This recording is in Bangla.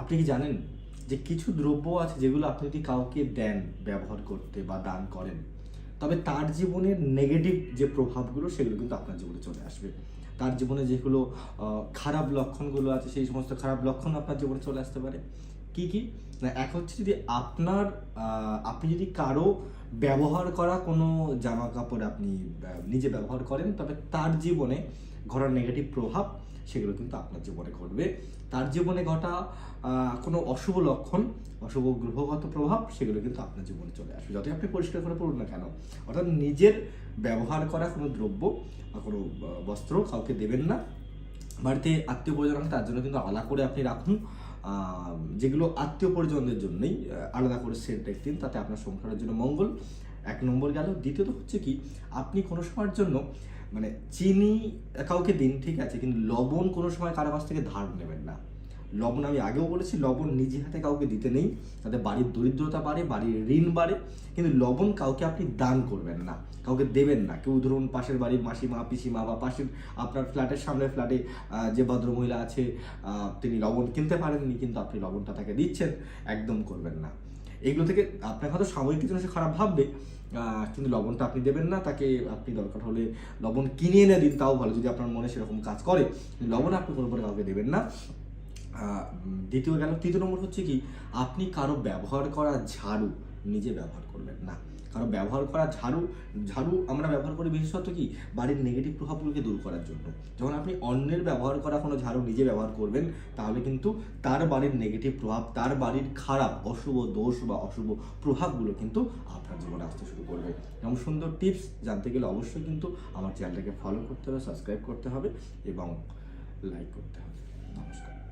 আপনি কি জানেন যে কিছু দ্রব্য আছে যেগুলো আপনি যদি কাউকে দেন, ব্যবহার করতে বা দান করেন, তবে তার জীবনের নেগেটিভ যে প্রভাবগুলো সেগুলো কিন্তু আপনার জীবনে চলে আসবে। তার জীবনে যেগুলো খারাপ লক্ষণগুলো আছে, সেই সমস্ত খারাপ লক্ষণ আপনার জীবনে চলে আসতে পারে। কি কি? না, এক হচ্ছে যদি আপনার আপনি যদি কারও ব্যবহার করা কোনো জামা কাপড় আপনি নিজে ব্যবহার করেন, তবে তার জীবনে ঘটার নেগেটিভ প্রভাব সেগুলো কিন্তু আপনার জীবনে ঘটবে। তার জীবনে ঘটা কোনো অশুভ লক্ষণ, অশুভ গ্রহগত প্রভাব সেগুলো কিন্তু আপনার জীবনে চলে আসবে। যতই আপনি পরিষ্কার করে পড়ুন না কেন, অর্থাৎ নিজের ব্যবহার করা কোনো দ্রব্য বা কোনো বস্ত্র কাউকে দেবেন না। বাড়িতে আত্মীয় পরিজন তার জন্য কিন্তু আলাদা করে আপনি রাখুন। যেগুলো আত্মীয় পরিজনদের জন্যই আলাদা করে সেট দিন, তাতে আপনার সংসারের জন্য মঙ্গল। এক নম্বর গেল। দ্বিতীয়ত হচ্ছে কি, আপনি কোনো সময়ের জন্য মানে চিনি কাউকে দিন, ঠিক আছে, কিন্তু লবণ কোনো সময় কারও কাছ থেকে ধার নেবেন না। লবণ আমি আগেও বলেছি, লবণ নিজে হাতে কাউকে দিতে নেই। তাতে বাড়ির দরিদ্রতা বাড়ে, বাড়ির ঋণ বাড়ে। কিন্তু লবণ কাউকে আপনি দান করবেন না, কাউকে দেবেন না। কেউ ধরুন পাশের বাড়ির মাসিমা, পিসিমা বা পাশের আপনার ফ্ল্যাটের সামনের ফ্ল্যাটে যে ভদ্রমহিলা আছে তিনি লবণ কিনতে পারেননি, কিন্তু আপনি লবণটা তাকে দিচ্ছেন, একদম করবেন না। এগুলো থেকে আপনার হয়তো সাময়িক কিছু সে খারাপ ভাববে কিন্তু লবণটা আপনি দেবেন না, তাকে আপনি দরকার হলে লবণ কিনে এনে দিন, তাও ভালো। যদি আপনার মনে সেরকম কাজ করে লবণ আপনি কোনো কাউকে দেবেন না। দ্বিতীয় গেল, তৃতীয় নম্বর হচ্ছে কি, আপনি কারও ব্যবহার করা ঝাড়ু নিজে ব্যবহার করবেন না। কারও ব্যবহার করা ঝাড়ু ঝাড়ু আমরা ব্যবহার করি বিশেষত কি, বাড়ির নেগেটিভ প্রভাবগুলোকে দূর করার জন্য। যখন আপনি অন্যের ব্যবহার করা কোনো ঝাড়ু নিজে ব্যবহার করবেন, তাহলে কিন্তু তার বাড়ির নেগেটিভ প্রভাব, তার বাড়ির খারাপ, অশুভ দোষ বা অশুভ প্রভাবগুলো কিন্তু আপনার জীবনে আসতে শুরু করবে। এমন সুন্দর টিপস জানতে গেলে অবশ্যই কিন্তু আমার চ্যানেলটাকে ফলো করতে হবে সাবস্ক্রাইব করতে হবে এবং লাইক করতে হবে। নমস্কার।